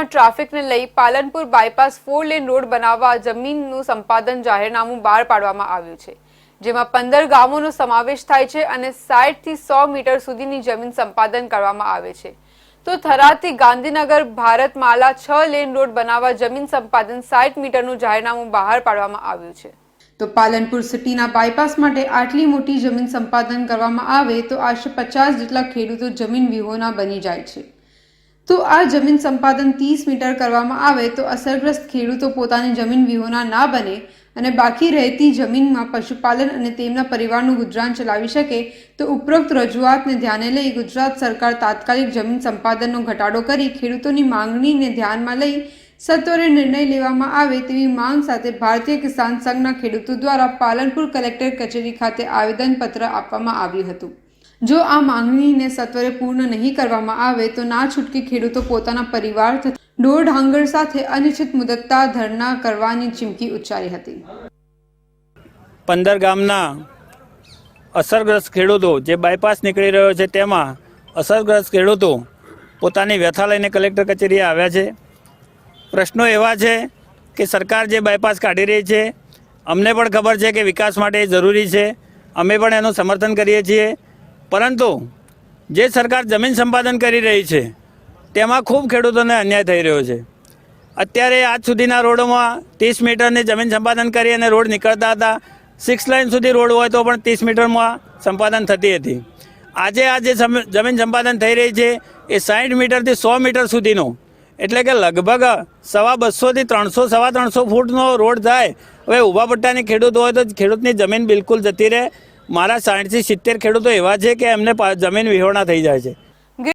જિલ્લામાં ટ્રાફિકને લઈ Palanpur bypass four lane road બનાવવા જમીનનું સંપાદન જાહેરનામું બહાર પાડવામાં આવ્યું છે, જેમાં પંદર ગામોનો સમાવેશ થાય છે અને સાઠથી સો મીટર સુધીની જમીન સંપાદન કરવામાં આવે છે. તો થરાદથી ગાંધીનગર ભારતમાલા છ લેન રોડ બનાવવા જમીન સંપાદન સાઠ મીટરનું જાહેરનામું બહાર પાડવામાં આવ્યું છે. તો પાલનપુર સિટીના બાયપાસ માટે આટલી મોટી જમીન સંપાદન કરવામાં આવે તો આશરે પચાસ જેટલા ખેડૂતો જમીન વિહોણા બની જાય છે. તો આ જમીન સંપાદન ત્રીસ મીટર કરવામાં આવે તો અસરગ્રસ્ત ખેડૂતો પોતાની જમીન વિહોણા ના બને અને બાકી રહેતી જમીનમાં પશુપાલન અને તેમના પરિવારનું ગુજરાન ચલાવી શકે તો ઉપરોક્ત રજૂઆતને ધ્યાને લઈ ગુજરાત સરકાર તાત્કાલિક જમીન સંપાદનનો ઘટાડો કરી ખેડૂતોની માંગણીને ધ્યાનમાં લઈ સત્વરે નિર્ણય લેવામાં આવે તેવી માંગ સાથે ભારતીય કિસાન સંઘના ખેડૂતો દ્વારા પાલનપુર કલેક્ટર કચેરી ખાતે આવેદનપત્ર આપવામાં આવ્યું હતું. જો આ માંગણીને સત્વરે પૂર્ણ નહીં કરવામાં આવે, તો ના છૂટકે ખેડૂતો પોતાના પરિવાર ઢોર ઢાંગર સાથે અનિશ્ચિત મુદતતા ધરના કરવાની ચીમકી ઉચ્ચારી હતી. પંદર ગામના અસરગ્રસ્ત ખેડૂતો જે બાયપાસ નીકળી રહ્યો છે, તેમાં અસરગ્રસ્ત ખેડૂતો પોતાની વ્યથા લઈને કલેક્ટર કચેરીએ આવ્યા છે. પ્રશ્નો એવા છે કે સરકાર જે બાયપાસ કાઢી રહી છે, અમને પણ ખબર છે કે વિકાસ માટે જરૂરી છે. અમે પણ એનું સમર્થન કરીએ છીએ. પરંતુ જે સરકાર જમીન સંપાદન કરી રહી છે, તેમાં ખૂબ ખેડૂતોને અન્યાય થઈ રહ્યો છે. અત્યારે આજ સુધીના રોડોમાં ત્રીસ મીટરની જમીન સંપાદન કરી અને રોડ નીકળતા હતા. સિક્સ લાઇન સુધી રોડ હોય તો પણ ત્રીસ મીટરમાં સંપાદન થતી હતી. આજે આ જે જમીન સંપાદન થઈ રહી છે, એ સાઠ મીટરથી સો મીટર સુધીનો. એટલે કે લગભગ સવા બસોથી ત્રણસો, સવા ત્રણસો ફૂટનો રોડ થાય. હવે ઊભા પટ્ટાની ખેડૂત હોય તો ખેડૂતની જમીન બિલકુલ જતી રહે. મારા સાઠથી સિત્તેર ખેડૂતો એવા છે કે એમને જમીન વિહોણા થઈ જાય છે.